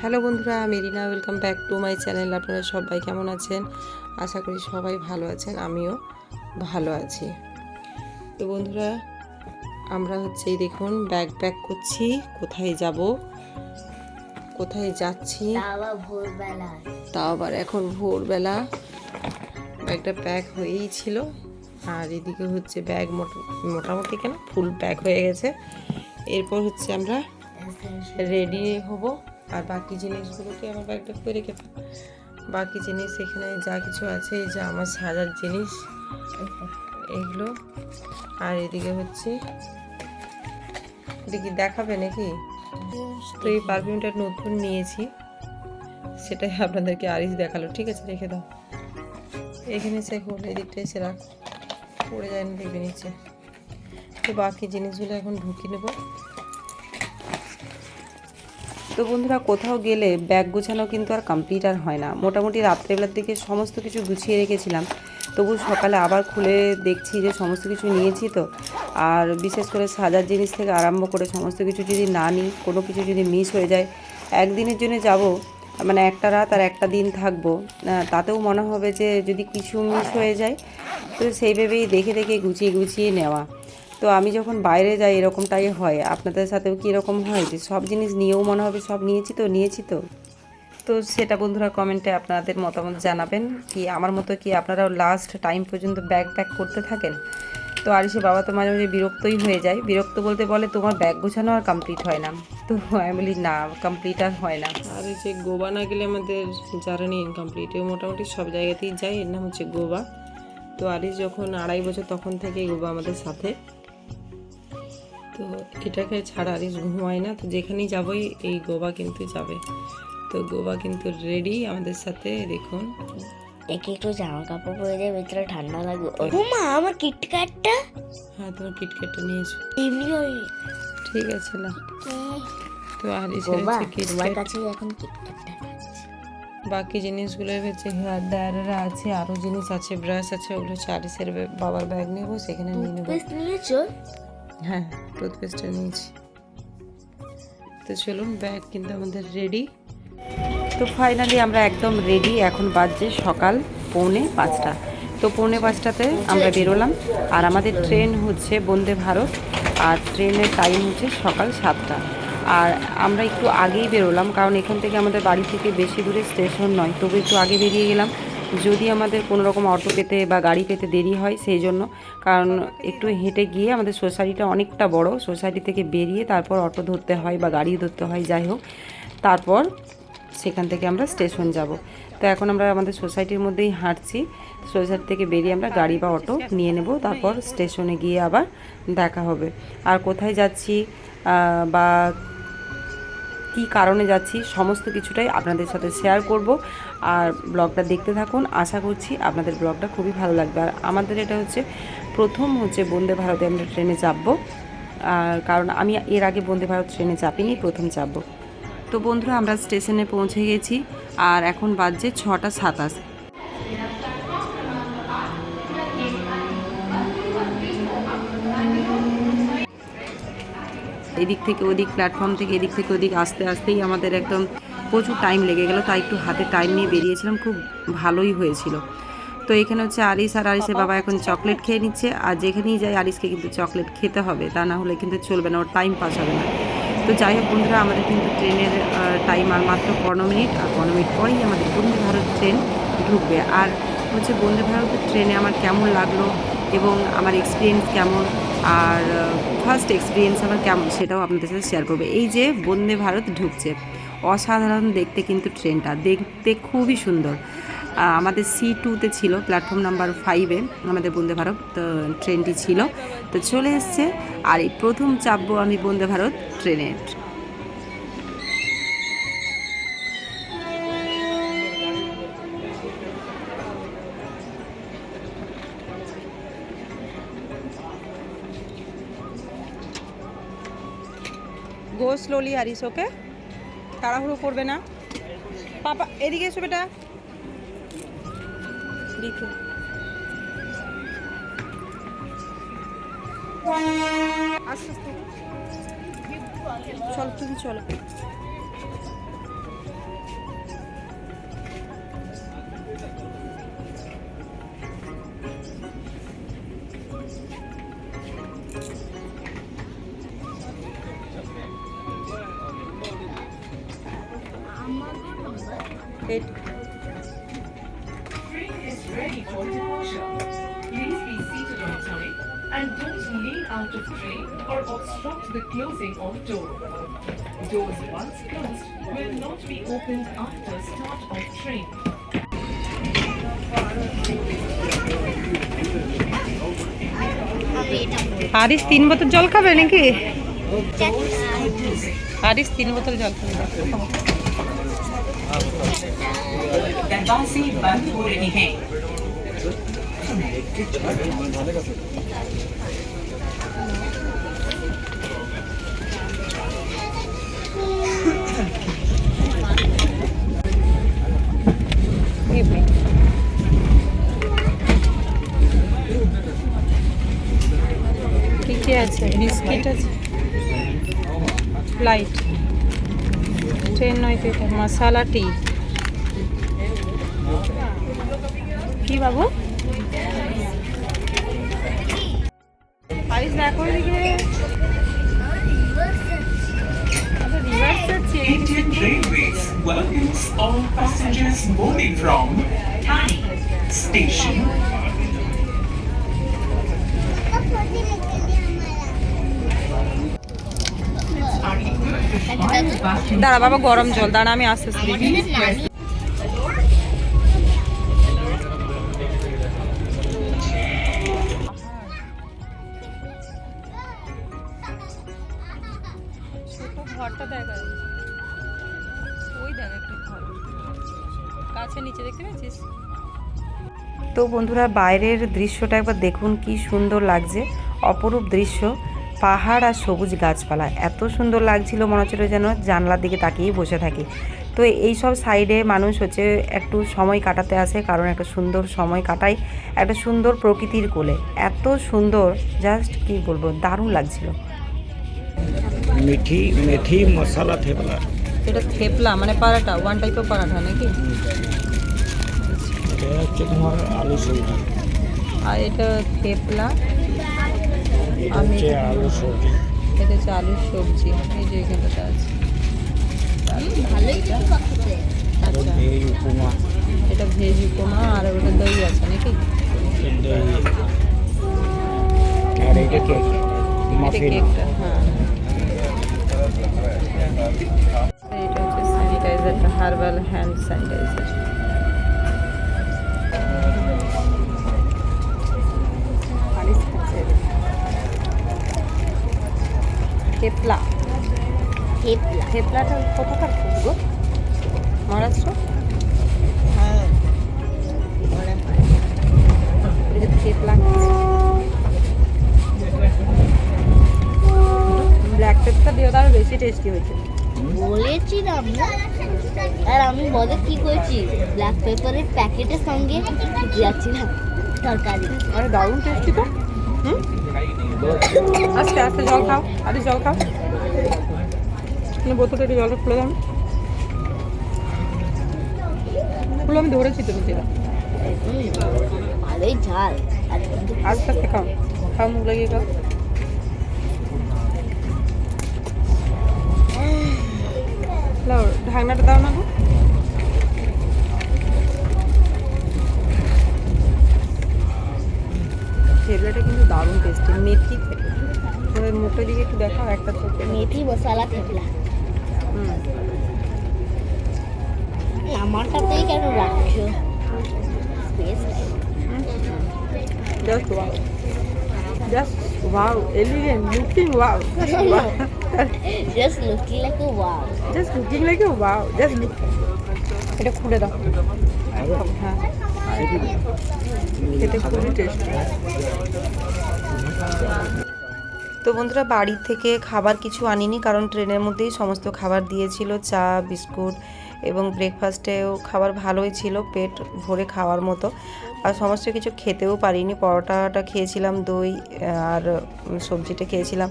Hello বন্ধুরা Marina welcome back to my channel আপনারা সবাই কেমন আছেন? আশা করি সবাই ভালো আছেন আমিও ভালো আছি। তো বন্ধুরা আমরা হচ্ছে এই দেখুন ব্যাগ প্যাক করছি কোথায় যাব? কোথায় যাচ্ছি? তাও আবার এখন ভোরবেলা। ব্যাগটা প্যাক হয়েই ছিল। আর এদিকে হচ্ছে ব্যাগ মোটা মোটামুটি কেন? ফুল প্যাক হয়ে গেছে। এরপর হচ্ছে আমরা রেডি হব। আর বাকি জিনিসগুলোকে আমার ব্যাগটা করে রেখে। বাকি জিনিস এখানে যা কিছু আছে, এই যে আমার সাজার জিনিস, এগুলো। আর এদিকে হচ্ছে এটা কি দেখাবে নাকি? তো এই পারফিউমটা নতুন নিয়েছি, সেটাই আপনাদেরকে আরিস দেখাল। ঠিক আছে, রেখে দাও। এখানে সে খোল এদিকটা এসে রাখ, পড়ে যায় না দেখবে নিচে তো বাকি জিনিসগুলো এখন ঢুকিয়ে নেব। তো বন্ধুরা কোথাও গেলে ব্যাগ গোছানো কিন্তু আর কমপ্লিট আর হয় না। মোটামুটি রাত্রেবেলার দিকে সমস্ত কিছু গুছিয়ে রেখেছিলাম। তবু সকালে আবার খুলে দেখছি যে সমস্ত কিছু নিয়েছি তো। আর বিশেষ করে সাজার জিনিস থেকে আরম্ভ করে সমস্ত কিছু যদি না নিই, কোনো কিছু যদি মিস হয়ে যায়, একদিনের জন্য যাব মানে একটা রাত আর একটা দিন থাকব। তাতেও মনে হবে যে যদি কিছু মিস হয়ে যায়, তো সেই ভেবেই দেখে দেখে গুছিয়ে গুছিয়ে নেওয়া। তো আমি যখন বাইরে যাই এরকমটাই হয়, আপনাদের সাথেও কি এরকম হয় যে সব জিনিস নিয়েও মনে হবে সব নিয়েছি তো নিয়েছি তো? তো সেটা বন্ধুরা কমেন্টে আপনাদের মতামত জানাবেন। কি আমার মতো কি আপনারাও লাস্ট টাইম পর্যন্ত ব্যাগ প্যাক করতে থাকেন? তো আরিসে বাবা তো মাঝে মাঝে বিরক্তই হয়ে যায়। বিরক্ত বলতে বলে তোমার ব্যাগ গোছানো আর কমপ্লিট হয় না। তো আমি বলি, না কমপ্লিট আর হয় না। আর এই যে গোবা না গেলে আমাদের জার্নি ইনকমপ্লিট মোটামুটি সব জায়গাতেই যাই এর নাম হচ্ছে গোবা। তো আরিস যখন আড়াই বছর তখন থেকেই গোবা আমাদের সাথে। তো এটাকে ছাড়া আরিস ঘুমায় না। তো যেখানেই যাবই এই গোবা কিন্তু যাবে। তো গোবা কিন্তু রেডি আমাদের সাথে দেখুন। একে একটু জামা কাপড় পরে যায় ভিতরে ঠান্ডা লাগবে। ও মা আমার কিটক্যাটটা হ্যাঁ তোমার কিটকেটটা নিয়েছো। এমনি ওই ঠিক আছে না। তো বাবা হচ্ছে তোমার কাছে এখন কিটক্যাটটা বাকি জিনিসগুলো হচ্ছে হেয়ার ড্রায়ারের আছে আরও জিনিস আছে ব্রাশ আছে ওগুলো হচ্ছে আরিসের বাবার ব্যাগ নেব সেখানে নিয়ে নেব। নিয়েছো? হ্যাঁ টুথপেস্টটা নিয়েছি। তো চলুন, ব্যাগ কিন্তু আমাদের রেডি তো ফাইনালি আমরা একদম রেডি এখন বাজছে সকাল পৌনে পাঁচটা। তো পৌনে পাঁচটাতে আমরা বেরোলাম, আর আমাদের ট্রেন হচ্ছে বন্দে ভারত, আর ট্রেনের টাইম হচ্ছে সকাল সাতটা। আর আমরা একটু আগেই বেরোলাম, কারণ এখান থেকে আমাদের বাড়ি থেকে বেশি দূরে স্টেশন নয়, তবু একটু আগে বেরিয়ে গেলাম। যদি আমাদের কোনো রকম অটো পেতে বা গাড়ি পেতে দেরি হয়, সেই জন্য। কারণ একটু হেঁটে গিয়ে আমাদের সোসাইটিটা অনেকটা বড়, সোসাইটি থেকে বেরিয়ে তারপর অটো ধরতে হয় বা গাড়ি ধরতে হয়, যাই হোক। তারপর সেখান থেকে আমরা স্টেশন যাব। তো এখন আমরা আমাদের সোসাইটির মধ্যেই হাঁটছি। সোসাইটি থেকে বেরিয়ে আমরা গাড়ি বা অটো নিয়ে নেব, তারপর স্টেশনে গিয়ে আবার দেখা হবে। আর কোথায় যাচ্ছি বা কী কারণে যাচ্ছি, সমস্ত কিছুটাই আপনাদের সাথে শেয়ার করব। আর ব্লগটা দেখতে থাকুন, আশা করছি আপনাদের ব্লগটা খুবই ভালো লাগবে। আর আমাদের এটা হচ্ছে প্রথম হচ্ছে বন্দে ভারতে আমরা ট্রেনে চাপবো। আর কারণ আমি এর আগে বন্দে ভারত ট্রেনে চাপিনি, প্রথম চাপবো। তো বন্ধুরা, আমরা স্টেশনে পৌঁছে গেছি। আর এখন বাজছে ছটা সাতাশ। এদিক থেকে ওদিক প্ল্যাটফর্ম থেকে এদিক থেকে ওদিক আসতে আসতেই আমাদের একদম প্রচুর টাইম লেগে গেল। তাই একটু হাতে টাইম নিয়ে বেরিয়েছিলাম, খুব ভালোই হয়েছিল। তো এখানে হচ্ছে আরিস আর আরিসের বাবা এখন চকলেট খেয়ে নিচ্ছে। আর যেখানেই যাই আরিসকে কিন্তু চকলেট খেতে হবে। তা না হলে কিন্তু চলবে না, ওর টাইম পাস হবে না। তো যাই হোক বন্ধুরা, আমাদের কিন্তু ট্রেনের টাইম আর মাত্র পনেরো মিনিট। আর পনেরো মিনিট পরেই আমাদের বন্দে ভারত ট্রেন ঢুকবে। আর হচ্ছে বন্দে ভারতের ট্রেনে আমার কেমন লাগল এবং আমার এক্সপিরিয়েন্স কেমন? আর ফার্স্ট এক্সপিরিয়েন্স আমার কেমন সেটাও আপনাদের সাথে শেয়ার করব। এই যে বন্দে ভারত ঢুকছে, অসাধারণ দেখতে কিন্তু ট্রেনটা, দেখতে খুবই সুন্দর। আমাদের সি টুতে ছিল প্ল্যাটফর্ম নাম্বার ফাইভে আমাদের বন্দে ভারত ট্রেনটি ছিল। তো চলে এসছে, আর এই প্রথম চাপবো আমি বন্দে ভারত ট্রেনে। স্লোলি হারিস ওকে তাড়াহুড়ো করবে না। পাপা, এদিকে এসো বেটা। দিকে আস্তে আস্তে। চলো, তুমি চলো। Time and don't lean out of train or obstruct the closing of door. Doors once closed will not be opened after start of train. Haris তিন বোতল জল খাবে নাকি হারিস তিন বোতল জল খাবে दरवाजे बंद हो रहे हैं Evening. কি কি আছে বিস্কিট আছে লাইট ট্রেন নয় তো এটা মশালা টি কি বাবু দেখো এদিকে রিভার্স আছে Indian Railways welcomes all passengers boarding from Thane Station. দাঁড়া বাবা গরম জল দাঁড়া আমি আস্তে আস্তে তো বন্ধুরা বাইরের দৃশ্যটা একবার দেখুন কি সুন্দর লাগছে। অপরূপ দৃশ্য পাহাড় আর সবুজ গাছপালা। এত সুন্দর লাগছিল মনে হচ্ছিল যেন জানলার দিকে তাকিয়েই বসে থাকি। তো এই সব সাইডে মানুষ হচ্ছে একটু সময় কাটাতে আসে কারণ একটা সুন্দর সময় কাটাই একটা সুন্দর প্রকৃতির কোলে। এত সুন্দর জাস্ট কি বলব দারুণ লাগছিল। মিঠি মেথি মশলা থেপলা। এটা থেপলা মানে পারাটা ওয়ান টাইপের পারাঠা নাকি? এটা হচ্ছে তোমার আলু সবজি। আর এটা থেপলা। এটা আমি- হচ্ছে আলু সবজি। এটা হচ্ছে আলুর সবজি। এই যে এখানটাতে আছে। আচ্ছা। এই উপমা। এটা ভেজ উপমা আর ওটা দই আছে নাকি? দই। আর এটা কেক। মাফিন। কেকটা হ্যাঁ। এটা হচ্ছে স্যানিটাইজারটা herbal hand sanitizer thepla thepla থেপলাটা কোথাকার গো? মহারাষ্ট্র? এটা থেপলা ব্ল্যাক পেপারটা দিয়ে আরও বেশি টেস্টি হয়েছে। বলেছিলাম না। আর আমি বলে কি করেছি? ব্ল্যাক পেপারের প্যাকেটের সঙ্গে যাচ্ছিলাম তরকারি। আরে দারুণ টেস্টি তো। আস্তে আস্তে জল খাও আরে জল খাও। তুমি বোতলটা একটু জলটা খুলে দাও। খুলে আমি ধরেছি তো নিচে হুম, ভালোই ঝাল। আর আস্তে খাও খাও মুখ লাগিয়ে খাও। লাও ঢাকনাটা দাও না গো টেবলেটা কিন্তু দারুণ টেস্টি মেথি তোমার মুখের দিকে একটু দেখাও একটা চোখে মেথি মশলা থেপলা হুম আমারটাতেই কেন রাখছো space Just wow. Just wow. Elegant. Looking wow. Just wow. Just looking like wow Just looking like a wow. Just look. এটা খুলে দাও হ্যাঁ তো বন্ধুরা, বাড়ি থেকে খাবার কিছু আনিনি, কারণ ট্রেনের মধ্যেই সমস্ত খাবার দিয়েছিল, চা, বিস্কুট এবং ব্রেকফাস্টেও খাবার ভালোই ছিল, পেট ভরে খাওয়ার মতো আর সমস্ত কিছু খেতেও পারিনি। পরোটাটা খেয়েছিলাম, দই, আর সবজিটা খেয়েছিলাম।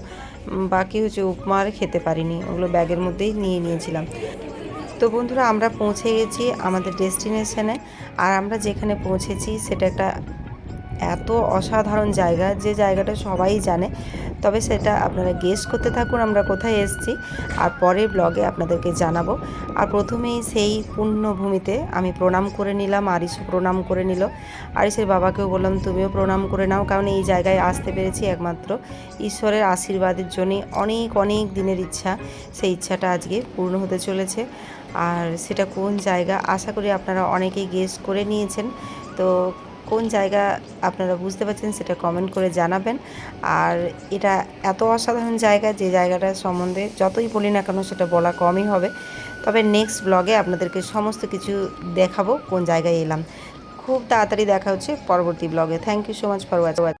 বাকি হচ্ছে উপমা আর খেতে পারিনি। ওগুলো ব্যাগের মধ্যেই নিয়ে নিয়েছিলাম। তো বন্ধুরা, আমরা পৌঁছে গেছি আমাদের ডেস্টিনেশনে। আর আমরা যেখানে পৌঁছেছি, সেটা একটা এত অসাধারণ জায়গা, যে জায়গাটা সবাই জানে, তবে সেটা আপনারা গেস করতে থাকুন আমরা কোথায় এসেছি। আর পরের ব্লগে আপনাদেরকে জানাব। আর প্রথমেই সেই পুণ্যভূমিতে আমি প্রণাম করে নিলাম আরিসও প্রণাম করে নিল। আরিসের বাবাকেও বললাম, তুমিও প্রণাম করে নাও। কারণ এই জায়গায় আসতে পেরেছি একমাত্র ঈশ্বরের আশীর্বাদের জন্যে। অনেক অনেক দিনের ইচ্ছা, সেই ইচ্ছাটা আজকে পূর্ণ হতে চলেছে। আর সেটা কোন জায়গা? আশা করি আপনারা অনেকেই গেস করে নিয়েছেন। তো কোন জায়গা আপনারা বুঝতে পারছেন সেটা কমেন্ট করে জানাবেন। আর এটা এত অসাধারণ জায়গা যে জায়গাটার সম্বন্ধে যতই বলি না কেন সেটা বলা কমই হবে। তবে নেক্সট ব্লগে আপনাদেরকে সমস্ত কিছু দেখাবো কোন জায়গায় এলাম। খুব তাড়াতাড়ি দেখা হচ্ছে পরবর্তী ব্লগে thank you so much for watch